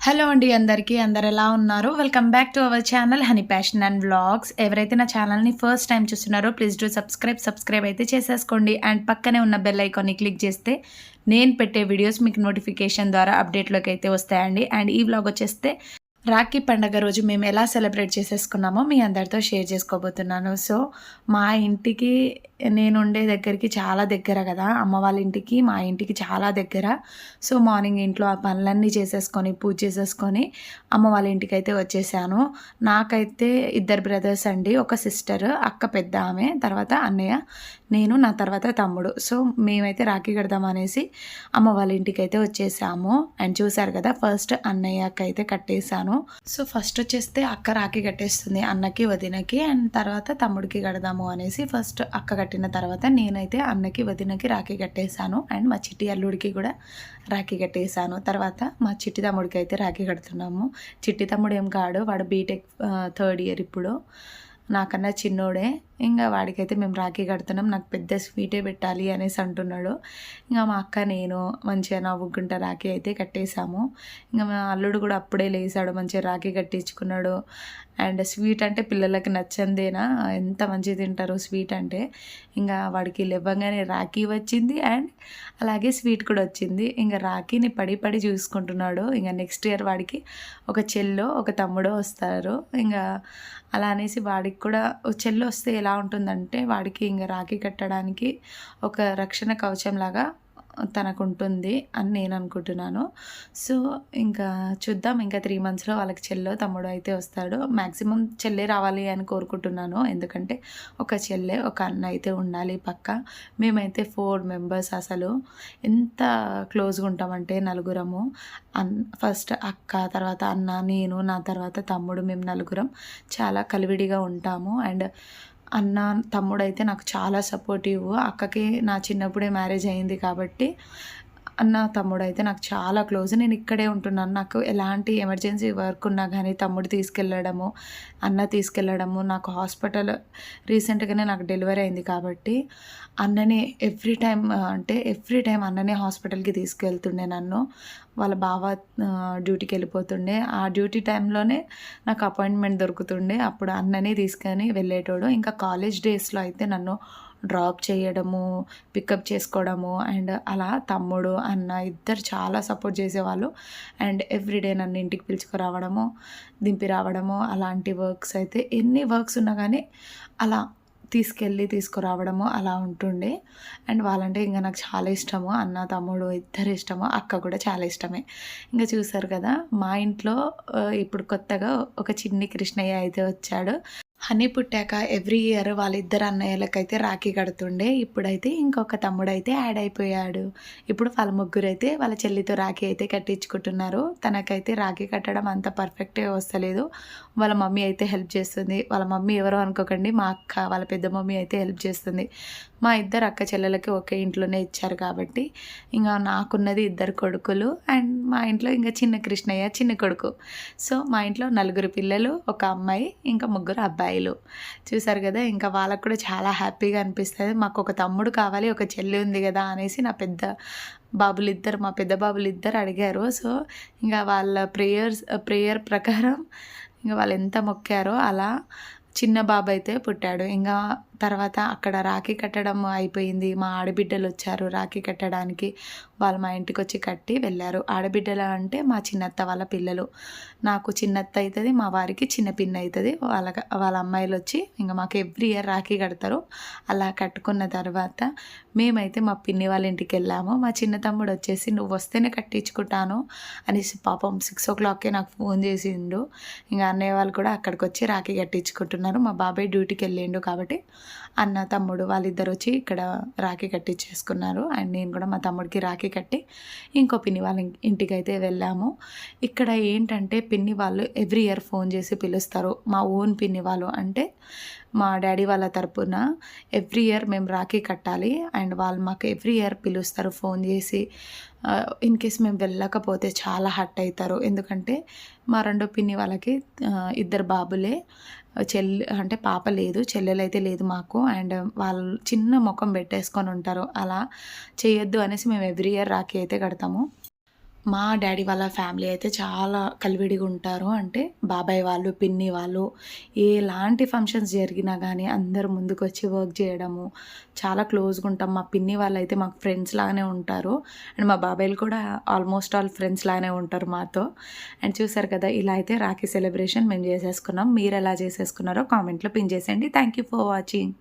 Hello అండి అందరికీ అందరు ఎలా ఉన్నారు? Welcome back to our channel honey passion and vlogs ఎవరైతే నా ఛానల్ని ఫస్ట్ టైం చూస్తున్నారో ప్లీజ్ డూ సబ్స్క్రైబ్ సబ్స్క్రైబ్ అయితే చేసేసుకోండి. అండ్ పక్కనే ఉన్న బెల్ ఐకాన్ని క్లిక్ చేస్తే నేను పెట్టే వీడియోస్ మీకు నోటిఫికేషన్ ద్వారా అప్డేట్లోకి అయితే వస్తాయండి. అండ్ ఈ వ్లాగ్ వచ్చేస్తే రాఖీ పండగ రోజు మేము ఎలా సెలబ్రేట్ చేసేసుకున్నామో మీ అందరితో షేర్ చేసుకోబోతున్నాను. సో మా ఇంటికి నేను ఉండే దగ్గరికి చాలా దగ్గర కదా. అమ్మ వాళ్ళ ఇంటికి మా ఇంటికి చాలా దగ్గర. సో మార్నింగ్ ఇంట్లో ఆ పనులన్నీ చేసేసుకొని పూజ చేసేసుకొని అమ్మ వాళ్ళ ఇంటికి అయితే వచ్చేసాను. నాకైతే ఇద్దరు బ్రదర్స్ అండి ఒక సిస్టర్ అక్క పెద్ద ఆమె తర్వాత అన్నయ్య నేను నా తర్వాత తమ్ముడు. సో మేమైతే రాఖీ కడదాం అనేసి అమ్మ వాళ్ళ ఇంటికి అయితే వచ్చేసాము. అండ్ చూసారు కదా ఫస్ట్ అన్నయ్యకైతే కట్టేశాను. కట్టేశాను సో ఫస్ట్ వచ్చేస్తే అక్క రాఖీ కట్టేస్తుంది అన్నకి వదినకి అండ్ తర్వాత తమ్ముడికి కడదాము అనేసి ఫస్ట్ అక్క కట్టిన తర్వాత నేనైతే అన్నకి వదినకి రాఖీ కట్టేశాను అండ్ మా చిట్టి అల్లుడికి కూడా రాఖీ కట్టేశాను. తర్వాత మా చిట్టి తమ్ముడికి అయితే రాఖీ కడుతున్నాము. చిట్టి తమ్ముడు ఏం కాడు వాడు బీటెక్ థర్డ్ ఇయర్ ఇప్పుడు. నాకన్నా చిన్నోడే. ఇంకా వాడికైతే మేము రాఖీ కడుతున్నాం. నాకు పెద్ద స్వీటే పెట్టాలి అనేసి అంటున్నాడు. ఇంకా మా అక్క నేను మంచిగా నవ్వుకుంటా రాఖీ అయితే కట్టేశాము. ఇంకా మా అల్లుడు కూడా అప్పుడే లేసాడు మంచిగా రాఖీ కట్టించుకున్నాడు. అండ్ స్వీట్ అంటే పిల్లలకి నచ్చందేనా? ఎంత మంచిగా తింటారు స్వీట్ అంటే? ఇంకా వాడికి లేవ్వగానే రాఖీ వచ్చింది అండ్ అలాగే స్వీట్ కూడా వచ్చింది. ఇంకా రాఖీని పడి పడి చూసుకుంటున్నాడు. ఇంకా నెక్స్ట్ ఇయర్ వాడికి ఒక చెల్లో ఒక తమ్ముడో వస్తారు. ఇంకా అలా అనేసి వాడికి కూడా చెల్లు వస్తే ఎలా ఎలా ఉంటుందంటే వాడికి ఇంకా రాఖీ కట్టడానికి ఒక రక్షణ కవచం లాగా తనకు ఉంటుంది అని నేను అనుకుంటున్నాను. సో ఇంకా చూద్దాం. ఇంకా త్రీ మంత్స్లో వాళ్ళకి చెల్లో తమ్ముడు అయితే వస్తాడు. మ్యాక్సిమం చెల్లె రావాలి అని కోరుకుంటున్నాను. ఎందుకంటే ఒక చెల్లె ఒక అన్న అయితే ఉండాలి పక్క. మేమైతే ఫోర్ మెంబర్స్ అసలు. ఎంత క్లోజ్గా ఉంటామంటే నలుగురము. అన్ ఫస్ట్ అక్క తర్వాత అన్న నేను నా తర్వాత తమ్ముడు మేము నలుగురం చాలా కలివిడిగా ఉంటాము. అండ్ అన్న తమ్ముడైతే నాకు చాలా సపోర్టివ్ అక్కకి నా చిన్నప్పుడే మ్యారేజ్ అయింది కాబట్టి అన్న తమ్ముడు అయితే నాకు చాలా క్లోజ్. నేను ఇక్కడే ఉంటున్నాను. నాకు ఎలాంటి ఎమర్జెన్సీ వర్క్ ఉన్నా కానీ తమ్ముడు తీసుకెళ్ళడము అన్న తీసుకెళ్ళడము నాకు హాస్పిటల్ రీసెంట్గానే నాకు డెలివరీ అయింది కాబట్టి అన్ననే ఎవ్రీ టైం అంటే ఎవ్రీ టైం అన్ననే హాస్పిటల్కి తీసుకెళ్తుండే నన్ను. వాళ్ళ బావ డ్యూటీకి వెళ్ళిపోతుండే. ఆ డ్యూటీ టైంలోనే నాకు అపాయింట్మెంట్ దొరుకుతుండే. అప్పుడు అన్ననే తీసుకొని వెళ్ళేటోడు. ఇంకా కాలేజ్ డేస్లో అయితే నన్ను డ్రాప్ చేయడము పికప్ చేసుకోవడము అండ్ అలా తమ్ముడు అన్న ఇద్దరు చాలా సపోర్ట్ చేసేవాళ్ళు. అండ్ ఎవ్రీడే నన్ను ఇంటికి పిలుచుకురావడము దింపి రావడము అలాంటి వర్క్స్ అయితే ఎన్ని వర్క్స్ ఉన్నా కానీ అలా తీసుకెళ్ళి తీసుకురావడము అలా ఉంటుండే. అండ్ వాళ్ళంటే ఇంకా నాకు చాలా ఇష్టము. అన్న తమ్ముడు ఇద్దరు ఇష్టము. అక్క కూడా చాలా ఇష్టమే. ఇంకా చూసారు కదా మా ఇంట్లో ఇప్పుడు కొత్తగా ఒక చిన్ని కృష్ణయ్య అయితే వచ్చాడు. హనీ పుట్టాక ఎవ్రీ ఇయర్ వాళ్ళిద్దరు అన్నయ్యలకైతే రాఖీ కడుతుండే. ఇప్పుడైతే ఇంకొక తమ్ముడు అయితే యాడ్ అయిపోయాడు. ఇప్పుడు వాళ్ళ ముగ్గురు అయితే వాళ్ళ చెల్లితో రాఖీ అయితే కట్టించుకుంటున్నారు. తనకైతే రాఖీ కట్టడం అంత పర్ఫెక్ట్గా వస్తలేదు. వాళ్ళ మమ్మీ అయితే హెల్ప్ చేస్తుంది. వాళ్ళ మమ్మీ ఎవరో అనుకోకండి మా అక్క వాళ్ళ పెద్ద మమ్మీ అయితే హెల్ప్ చేస్తుంది. మా ఇద్దరు అక్క చెల్లెలకి ఒకే ఇంట్లోనే ఇచ్చారు కాబట్టి ఇంకా నాకున్నది ఇద్దరు కొడుకులు అండ్ మా ఇంట్లో ఇంకా చిన్న కృష్ణయ్య చిన్న కొడుకు. సో మా ఇంట్లో నలుగురు పిల్లలు ఒక అమ్మాయి ఇంకా ముగ్గురు అబ్బాయిలు. చూసారు కదా ఇంకా వాళ్ళకు కూడా చాలా హ్యాపీగా అనిపిస్తుంది. మాకు ఒక తమ్ముడు కావాలి ఒక చెల్లి ఉంది కదా అనేసి నా పెద్ద బాబులు ఇద్దరు మా పెద్ద బాబులు ఇద్దరు అడిగారు. సో ఇంకా వాళ్ళ ప్రేయర్స్ ప్రేయర్ ప్రకారం ఇంకా వాళ్ళు ఎంత మొక్కారో అలా చిన్న బాబు అయితే పుట్టాడు. ఇంకా తర్వాత అక్కడ రాఖీ కట్టడం అయిపోయింది. మా ఆడబిడ్డలు వచ్చారు రాఖీ కట్టడానికి. వాళ్ళు మా ఇంటికి వచ్చి కట్టి వెళ్ళారు. ఆడబిడ్డలు అంటే మా చిన్నత్త వాళ్ళ పిల్లలు. నాకు చిన్నత్త అవుతుంది మా వారికి చిన్న పిన్న అవుతుంది వాళ్ళ వాళ్ళ అమ్మాయిలు వచ్చి ఇంకా మాకు ఎవ్రీ ఇయర్ రాఖీ కడతారు. అలా కట్టుకున్న తర్వాత మేమైతే మా పిన్ని వాళ్ళ ఇంటికి వెళ్ళాము. మా చిన్న తమ్ముడు వచ్చేసి నువ్వు వస్తేనే కట్టించుకుంటాను అనేసి పాపం సిక్స్ ఓ క్లాక్కే నాకు ఫోన్ చేసిండు. ఇంకా అన్నయ్య వాళ్ళు కూడా అక్కడికి వచ్చి రాఖీ కట్టించుకుంటున్నారు. మా బాబాయ్ డ్యూటీకి వెళ్ళిండు కాబట్టి అన్న తమ్ముడు వాళ్ళిద్దరు వచ్చి ఇక్కడ రాఖీ కట్టించేసుకున్నారు అండ్ నేను కూడా మా తమ్ముడికి రాఖీ కట్టి ఇంకో పిన్ని వాళ్ళ ఇంటికి అయితే వెళ్ళాము. ఇక్కడ ఏంటంటే పిన్ని వాళ్ళు ఎవ్రీ ఇయర్ ఫోన్ చేసి పిలుస్తారు. మా ఓన్ పిన్ని వాళ్ళు అంటే మా డాడీ వాళ్ళ తరపున ఎవ్రీ ఇయర్ మేము రాఖీ కట్టాలి. అండ్ వాళ్ళు మాకు ఎవ్రీ ఇయర్ పిలుస్తారు ఫోన్ చేసి. ఇన్ కేస్ మేము వెళ్ళకపోతే చాలా హట్ అవుతారు ఎందుకంటే మా రెండో పిన్ని వాళ్ళకి ఇద్దరు బాబులే. చెల్లి అంటే పాప లేదు చెల్లెలు అయితే లేదు మాకు. అండ్ వాళ్ళు చిన్న ముఖం పెట్టేసుకొని ఉంటారు. అలా చేయొద్దు అనేసి మేము ఎవ్రీ ఇయర్ రాఖీ అయితే కడతాము. మా డాడీ వాళ్ళ ఫ్యామిలీ అయితే చాలా కలివిడిగా ఉంటారు. అంటే బాబాయ్ వాళ్ళు, పిన్ని వాళ్ళు ఎలాంటి ఫంక్షన్స్ జరిగినా గానీ అందరూ ముందుకొచ్చి వర్క్ చేయడము చాలా క్లోజ్‌గా ఉంటాం. మా పిన్ని వాళ్ళు అయితే మాకు ఫ్రెండ్స్ లాగానే ఉంటారు. అండ్ మా బాబాయ్లు కూడా ఆల్మోస్ట్ ఆల్ ఫ్రెండ్స్ లాగానే ఉంటారు మాతో. అండ్ చూసారు కదా! ఇలా అయితే రాఖీ సెలబ్రేషన్ మేము జేసేసుకున్నాం. మీరెలా చేసేసుకున్నారో కామెంట్‌లో పిన్ చేసేయండి. Thank you for watching.